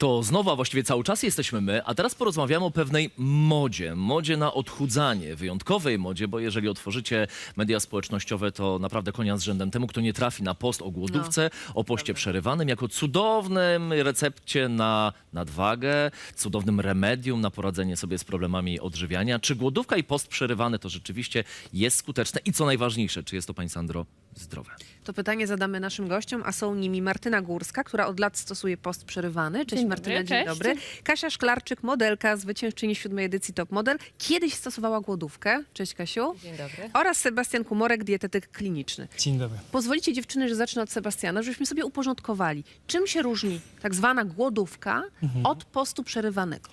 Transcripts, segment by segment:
To znowu, a właściwie cały czas jesteśmy my, a teraz porozmawiamy o pewnej modzie. Modzie na odchudzanie, wyjątkowej modzie, bo jeżeli otworzycie media społecznościowe, to naprawdę konia z rzędem temu, kto nie trafi na post o głodówce, o poście przerywanym, jako cudownym recepcie na nadwagę, cudownym remedium na poradzenie sobie z problemami odżywiania. Czy głodówka i post przerywany to rzeczywiście jest skuteczne i co najważniejsze, czy jest to, pani Sandro, zdrowe? To pytanie zadamy naszym gościom, a są nimi Martyna Górska, która od lat stosuje post przerywany. Cześć Dzień Martyna, dobry, dzień cześć. dobry. Kasia Szklarczyk, modelka, zwyciężczyni siódmej edycji Top Model. Kiedyś stosowała głodówkę. Cześć Kasiu. Dzień dobry. Oraz Sebastian Kumorek, dietetyk kliniczny. Dzień dobry. Pozwolicie dziewczyny, że zacznę od Sebastiana, żebyśmy sobie uporządkowali. Czym się różni tak zwana głodówka od postu przerywanego?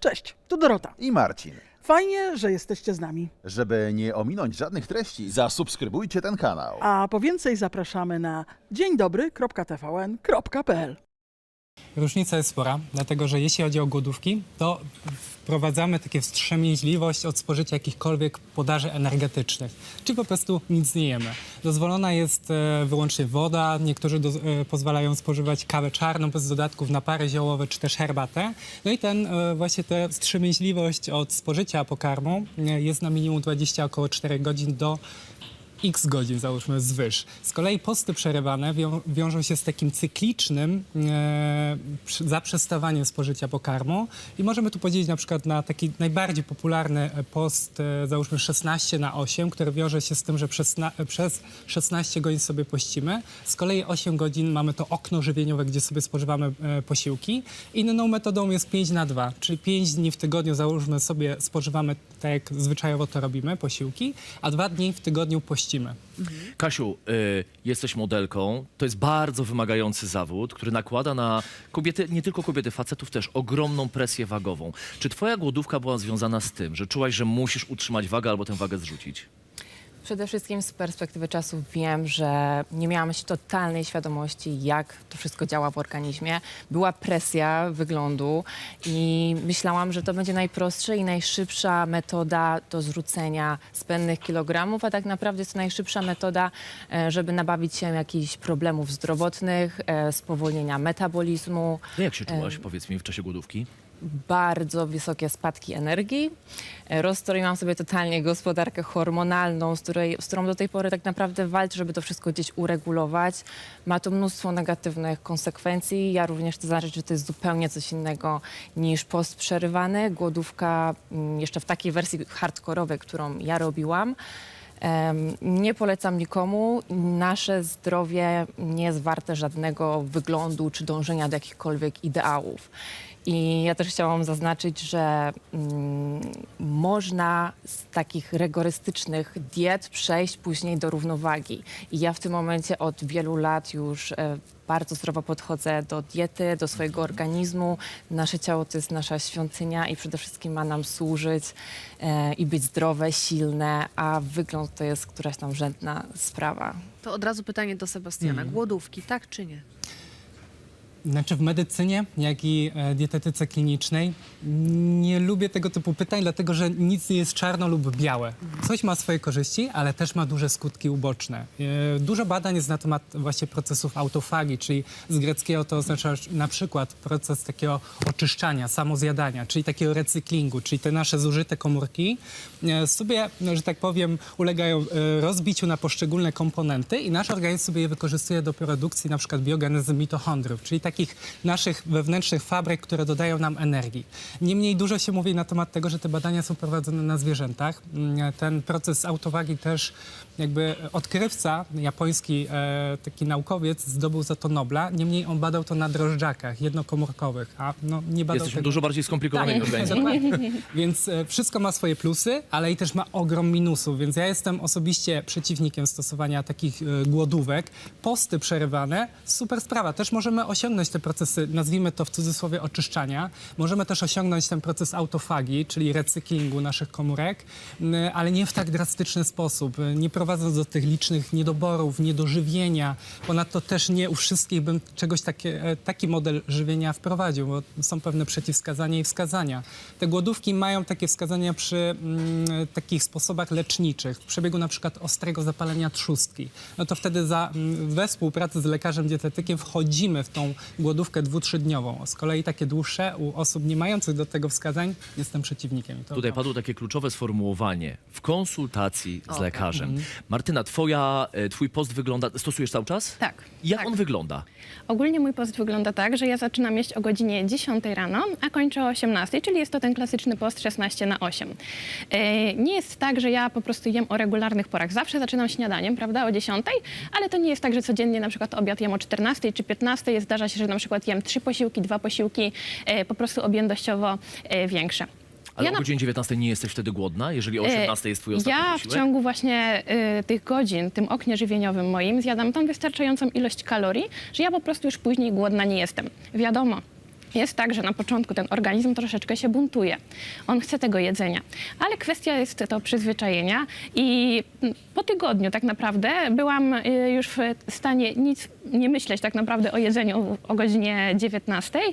Cześć, tu Dorota. i Marcin. Fajnie, że jesteście z nami. Żeby nie ominąć żadnych treści, zasubskrybujcie ten kanał. A po więcej zapraszamy na dzień dobry.tvn.pl. Różnica jest spora, dlatego że jeśli chodzi o głodówki, to wprowadzamy takie wstrzemięźliwość od spożycia jakichkolwiek podaży energetycznych, czy po prostu nic nie jemy. Dozwolona jest e, wyłącznie woda, niektórzy do, e, pozwalają spożywać kawę czarną bez dodatków, napary ziołowe czy też herbatę. No i ten e, właśnie ta wstrzemięźliwość od spożycia pokarmu jest na minimum 20 około 4 godzin do x godzin, załóżmy, zwyż. Z kolei posty przerywane wią wiążą się z takim cyklicznym e, zaprzestawaniem spożycia pokarmu i możemy tu podzielić na przykład na taki najbardziej popularny e, post, e, załóżmy 16 na 8, który wiąże się z tym, że przez, na, przez 16 godzin sobie pościmy. Z kolei 8 godzin mamy to okno żywieniowe, gdzie sobie spożywamy e, posiłki. Inną metodą jest 5 na 2, czyli 5 dni w tygodniu, załóżmy sobie, spożywamy tak jak zwyczajowo to robimy, posiłki, a dwa dni w tygodniu pościmy. Kasiu, y, jesteś modelką. To jest bardzo wymagający zawód, który nakłada na kobiety, nie tylko kobiety, facetów też, ogromną presję wagową. Czy twoja głodówka była związana z tym, że czułaś, że musisz utrzymać wagę albo tę wagę zrzucić? Przede wszystkim z perspektywy czasu wiem, że nie miałam totalnej świadomości, jak to wszystko działa w organizmie. Była presja wyglądu i myślałam, że to będzie najprostsza i najszybsza metoda do zrzucenia zbędnych kilogramów, a tak naprawdę jest to najszybsza metoda, e, żeby nabawić się jakichś problemów zdrowotnych, e, spowolnienia metabolizmu. No jak się czułaś, powiedz mi, w czasie głodówki? Bardzo wysokie spadki energii. E, Rozstroiłam sobie totalnie gospodarkę hormonalną, z, której, z którą do tej pory tak naprawdę walczę, żeby to wszystko gdzieś uregulować. Ma to mnóstwo negatywnych konsekwencji. Ja również chcę zaznaczyć, że to jest zupełnie coś innego niż post przerywany. Głodówka mm, jeszcze w takiej wersji hardkorowej, którą ja robiłam. Nie polecam nikomu. Nasze zdrowie nie jest warte żadnego wyglądu czy dążenia do jakichkolwiek ideałów. I ja też chciałam zaznaczyć, że mm, można z takich rygorystycznych diet przejść później do równowagi. I ja w tym momencie od wielu lat już e, bardzo zdrowo podchodzę do diety, do swojego organizmu. Nasze ciało to jest nasza świątynia i przede wszystkim ma nam służyć e, i być zdrowe, silne, a wygląd to jest któraś tam rzędna sprawa. To od razu pytanie do Sebastiana. Mhm. Głodówki, tak czy nie? Znaczy w medycynie, jak i e, dietetyce klinicznej nie lubię tego typu pytań, dlatego że nic nie jest czarno lub białe. Coś ma swoje korzyści, ale też ma duże skutki uboczne. E, Dużo badań jest na temat właśnie procesów autofagii, czyli z greckiego to oznacza na przykład proces takiego oczyszczania, samozjadania, czyli takiego recyklingu, czyli te nasze zużyte komórki e, sobie, no, że tak powiem, ulegają rozbiciu na poszczególne komponenty i nasz organizm sobie je wykorzystuje do produkcji na przykład biogenezy mitochondriów, czyli takich naszych wewnętrznych fabryk, które dodają nam energii. Niemniej dużo się mówi na temat tego, że te badania są prowadzone na zwierzętach. Mm, Ten proces autowagi też jakby odkrywca, japoński e, taki naukowiec zdobył za to Nobla, niemniej on badał to na drożdżakach jednokomórkowych, a no, nie badał Jesteśmy tego... dużo bardziej skomplikowanymi Tak, organizmami. Więc e, wszystko ma swoje plusy, ale i też ma ogrom minusów, więc ja jestem osobiście przeciwnikiem stosowania takich e, głodówek. Posty przerywane, super sprawa. Też możemy osiągnąć te procesy, nazwijmy to w cudzysłowie oczyszczania. Możemy też osiągnąć ten proces autofagii, czyli recyklingu naszych komórek, ale nie w tak drastyczny sposób, nie prowadząc do tych licznych niedoborów, niedożywienia. Ponadto też nie u wszystkich bym czegoś takie, e, taki model żywienia wprowadził, bo są pewne przeciwwskazania i wskazania. Te głodówki mają takie wskazania przy mm, takich sposobach leczniczych, w przebiegu na przykład ostrego zapalenia trzustki. No to wtedy za, we współpracy z lekarzem dietetykiem wchodzimy w tą głodówkę dwu-trzydniową. Z kolei takie dłuższe u osób nie mających do tego wskazań jestem przeciwnikiem. To Tutaj padło takie kluczowe sformułowanie w konsultacji z tak. lekarzem. Mhm. Martyna, twoja, e, twój post wygląda, stosujesz cały czas? Tak. Jak tak. on wygląda? Ogólnie mój post wygląda tak, że ja zaczynam jeść o godzinie 10 rano, a kończę o 18, czyli jest to ten klasyczny post 16 na 8. E, Nie jest tak, że ja po prostu jem o regularnych porach. Zawsze zaczynam śniadaniem, prawda, o 10, ale to nie jest tak, że codziennie na przykład obiad jem o 14 czy 15. Zdarza się, że na przykład jem trzy posiłki, dwa posiłki, e, po prostu objętościowo e, większe. Ale Ja o na- godzinie 19 nie jesteś wtedy głodna, jeżeli o 18 jest twój ostatni Ja w posiłek? ciągu właśnie y, tych godzin, tym oknie żywieniowym moim, zjadam tą wystarczającą ilość kalorii, że ja po prostu już później głodna nie jestem. Wiadomo. Jest tak, że na początku ten organizm troszeczkę się buntuje. On chce tego jedzenia. Ale kwestia jest to przyzwyczajenia i po tygodniu tak naprawdę byłam y, już w stanie nic nie myśleć tak naprawdę o jedzeniu o godzinie 19 y,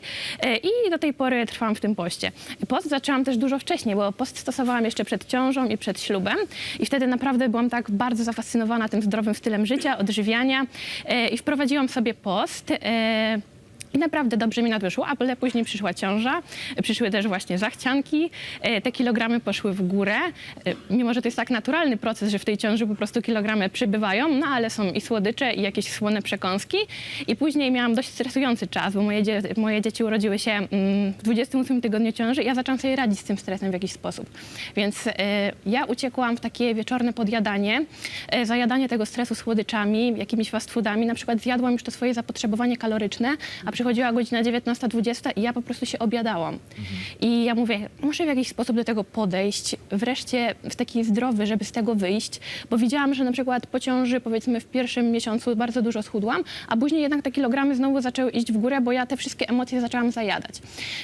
i do tej pory trwam w tym poście. Post zaczęłam też dużo wcześniej, bo post stosowałam jeszcze przed ciążą i przed ślubem i wtedy naprawdę byłam tak bardzo zafascynowana tym zdrowym stylem życia, odżywiania y, i wprowadziłam sobie post. I naprawdę dobrze mi na to wyszło, ale później przyszła ciąża, przyszły też właśnie zachcianki, e, te kilogramy poszły w górę. E, Mimo, że to jest tak naturalny proces, że w tej ciąży po prostu kilogramy przybywają, no ale są i słodycze, i jakieś słone przekąski. I później miałam dość stresujący czas, bo moje, dzie moje dzieci urodziły się mm, w 28 tygodniu ciąży i ja zaczęłam sobie radzić z tym stresem w jakiś sposób. Więc e, ja uciekłam w takie wieczorne podjadanie, zajadanie tego stresu słodyczami, jakimiś fast foodami. Na przykład zjadłam już to swoje zapotrzebowanie kaloryczne, a przychodziła godzina 19-20 i ja po prostu się obiadałam. I ja mówię, muszę w jakiś sposób do tego podejść, wreszcie w taki zdrowy, żeby z tego wyjść, bo widziałam, że na przykład po ciąży, powiedzmy w pierwszym miesiącu bardzo dużo schudłam, a później jednak te kilogramy znowu zaczęły iść w górę, bo ja te wszystkie emocje zaczęłam zajadać.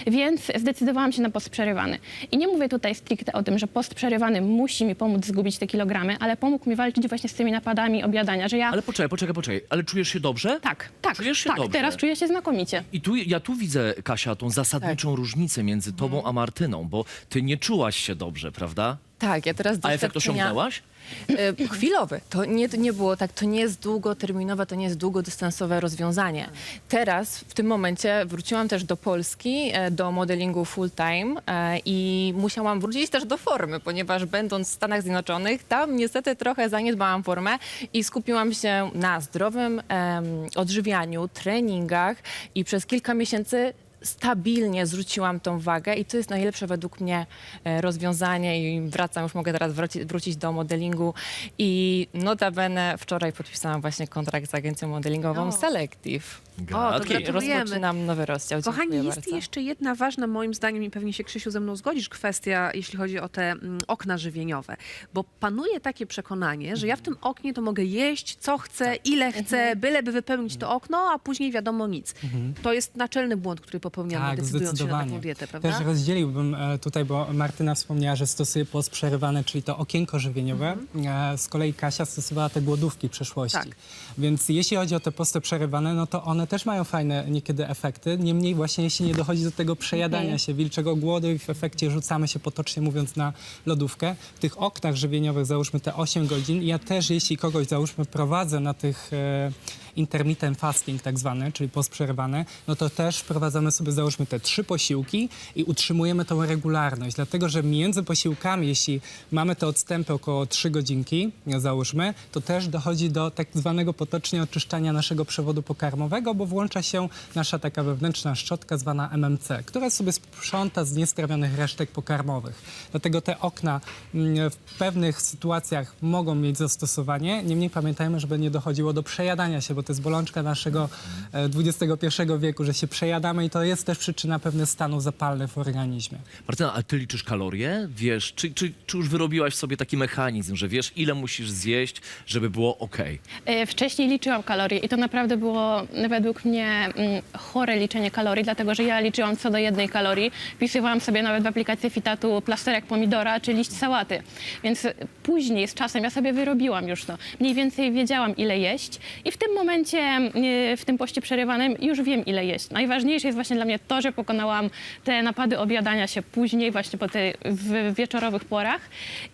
Więc zdecydowałam się na post przerywany. I nie mówię tutaj stricte o tym, że post przerywany musi mi pomóc zgubić te kilogramy, ale pomógł mi walczyć właśnie z tymi napadami obiadania, że ja... Ale poczekaj, poczekaj, poczekaj. Ale czujesz się dobrze? Tak, tak, Czujesz się tak. dobrze? Teraz czuję się znakomicie. I tu, ja tu widzę, Kasia, tą Tak. zasadniczą różnicę między tobą Mhm. a Martyną, bo ty nie czułaś się dobrze, prawda? Tak, ja teraz A efekt doświadczenia- osiągnęłaś? E, chwilowy. To nie, nie było tak, to nie jest długoterminowe, to nie jest długodystansowe rozwiązanie. Teraz, w tym momencie wróciłam też do Polski, e, do modelingu full time e, i musiałam wrócić też do formy, ponieważ będąc w Stanach Zjednoczonych, tam niestety trochę zaniedbałam formę i skupiłam się na zdrowym em, odżywianiu, treningach i przez kilka miesięcy stabilnie zrzuciłam tą wagę i to jest najlepsze według mnie e, rozwiązanie i wracam, już mogę teraz wrócić, wrócić do modelingu i notabene wczoraj podpisałam właśnie kontrakt z agencją modelingową O. Selective. Gratki. to gratulujemy. Rozpoczynam nowy rozdział. Kochani, Dziękuję jest bardzo. jeszcze jedna ważna, moim zdaniem, i pewnie się Krzysiu ze mną zgodzisz, kwestia, jeśli chodzi o te mm, okna żywieniowe. Bo panuje takie przekonanie, że ja w tym oknie to mogę jeść, co chcę, Tak. ile chcę, Mhm. byleby wypełnić to okno, a później wiadomo nic. To jest naczelny błąd, który popełniamy, Tak, decydując się na taką dietę, prawda? Też rozdzieliłbym e, tutaj, bo Martyna wspomniała, że stosuje post przerywany, czyli to okienko żywieniowe. E, Z kolei Kasia stosowała te głodówki w przeszłości. Mhm. Tak. Więc jeśli chodzi o te posty przerywane, no to one też mają fajne niekiedy efekty. Niemniej właśnie jeśli nie dochodzi do tego przejadania Mhm. się, wilczego głodu i w efekcie rzucamy się potocznie mówiąc na lodówkę. W tych oknach żywieniowych załóżmy te 8 godzin. Ja też jeśli kogoś załóżmy prowadzę na tych e, intermittent fasting tak zwany, czyli post przerywany, no to też wprowadzamy sobie załóżmy te trzy posiłki i utrzymujemy tą regularność, dlatego że między posiłkami, jeśli mamy te odstępy około 3 godzinki, załóżmy, to też dochodzi do tak zwanego potocznie oczyszczania naszego przewodu pokarmowego, bo włącza się nasza taka wewnętrzna szczotka zwana MMC, która sobie sprząta z niestrawionych resztek pokarmowych. Dlatego te okna mm, w pewnych sytuacjach mogą mieć zastosowanie, niemniej pamiętajmy, żeby nie dochodziło do przejadania się, bo to jest bolączka naszego e, XXI wieku, że się przejadamy i to jest też przyczyna pewnych stanów zapalnych w organizmie. Martyna, a ty liczysz kalorie? Wiesz, czy, czy, czy już wyrobiłaś sobie taki mechanizm, że wiesz, ile musisz zjeść, żeby było ok? E, Wcześniej liczyłam kalorie i to naprawdę było według mnie mm, chore liczenie kalorii, dlatego że ja liczyłam co do jednej kalorii. Wpisywałam sobie nawet w aplikację Fitatu plasterek pomidora czy liść sałaty. Więc e, później z czasem ja sobie wyrobiłam już to. Mniej więcej wiedziałam ile jeść i w tym momencie, e, w tym poście przerywanym już wiem ile jeść. Najważniejsze jest właśnie dla mnie to, że pokonałam te napady objadania się później, właśnie po tych w wieczorowych porach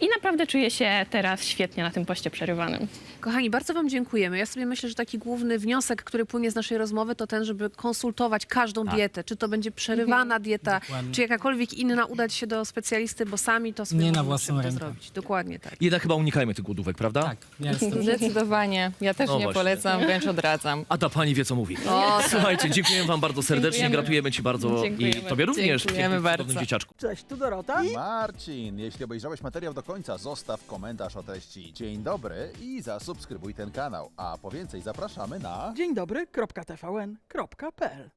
i naprawdę czuję się teraz świetnie na tym poście przerywanym. Kochani, bardzo Wam dziękujemy. Ja sobie myślę, że taki główny wniosek, który płynie z naszej rozmowy, to ten, żeby konsultować każdą dietę. Czy to będzie przerywana dieta, Dokładnie. czy jakakolwiek inna, udać się do specjalisty, bo sami to sobie Nie na własną rękę. zrobić. Dokładnie tak. Jednak chyba unikajmy tych głodówek, prawda? Tak, jest to. Zdecydowanie. Ja też No nie właśnie. polecam, wręcz odradzam. A ta pani wie, co mówi. O, Słuchajcie, dziękujemy wam bardzo serdecznie, Dziękujemy. gratulujemy ci bardzo i Dziękujemy. tobie również. Dziękujemy bardzo. dzieciaczku. Cześć, tu Dorota. Marcin, jeśli obejrzałeś materiał do końca, zostaw komentarz o treści. Dzień dobry i zasubskrybuj ten kanał. A po więcej zapraszamy na... Dzień dobry, kropka TVN, kropka PL.